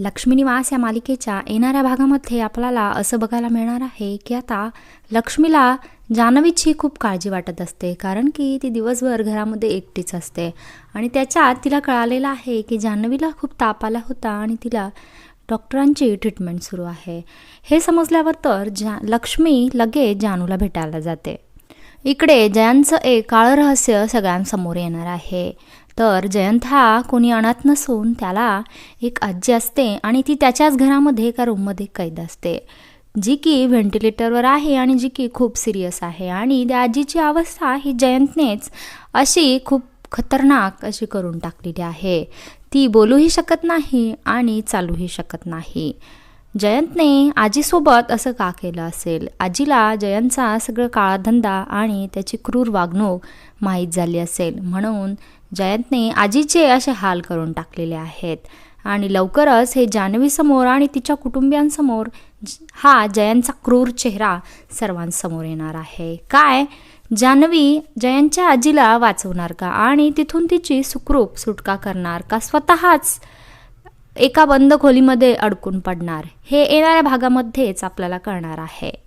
लक्ष्मी निवास या मालिकेच्या येणाऱ्या भागामध्ये आपल्याला असं बघायला मिळणार आहे की आता लक्ष्मीला जान्हवीची खूप काळजी वाटत असते कारण की ती दिवसभर घरामध्ये एकटीच असते. आणि त्याच्यात तिला कळालेलं आहे की जान्हवीला खूप ताप आला होता आणि तिला डॉक्टरांची ट्रीटमेंट सुरू आहे. हे समजल्यावर तर जा लक्ष्मी लगेच जानूला भेटायला जाते. इकडे जयांचं एक काळं रहस्य सगळ्यांसमोर येणार आहे. तर जयंत हा कोणी अनाथ नसून त्याला एक आजी असते आणि ती त्याच्याच घरामध्ये एका रूममध्ये कैद असते. जी की व्हेंटिलेटरवर आहे आणि जी की खूप सिरियस आहे आणि त्या आजीची अवस्था ही जयंतनेच अशी खूप खतरनाक अशी करून टाकलेली आहे. ती बोलूही शकत नाही आणि चालूही शकत नाही. जयंतने आजीसोबत असं का केलं असेल? आजीला जयंतचा सगळं काळाधंदा आणि त्याची क्रूर वागणूक माहीत झाली असेल. म्हणून जयंतने आजीचे असे हाल करून टाकलेले आहेत. आणि लवकरच हे जान्हवीसमोर आणि तिच्या कुटुंबियांसमोर हा जयंतचा क्रूर चेहरा सर्वांसमोर येणार आहे. काय? जान्हवी जयंतच्या आजीला वाचवणार का? आणि तिथून तिची सुखरूप सुटका करणार का? स्वतःच एका बंद खोलीमध्ये अडकून पडणार. हे येणाऱ्या भागामध्येच आपल्याला कळणार आहे.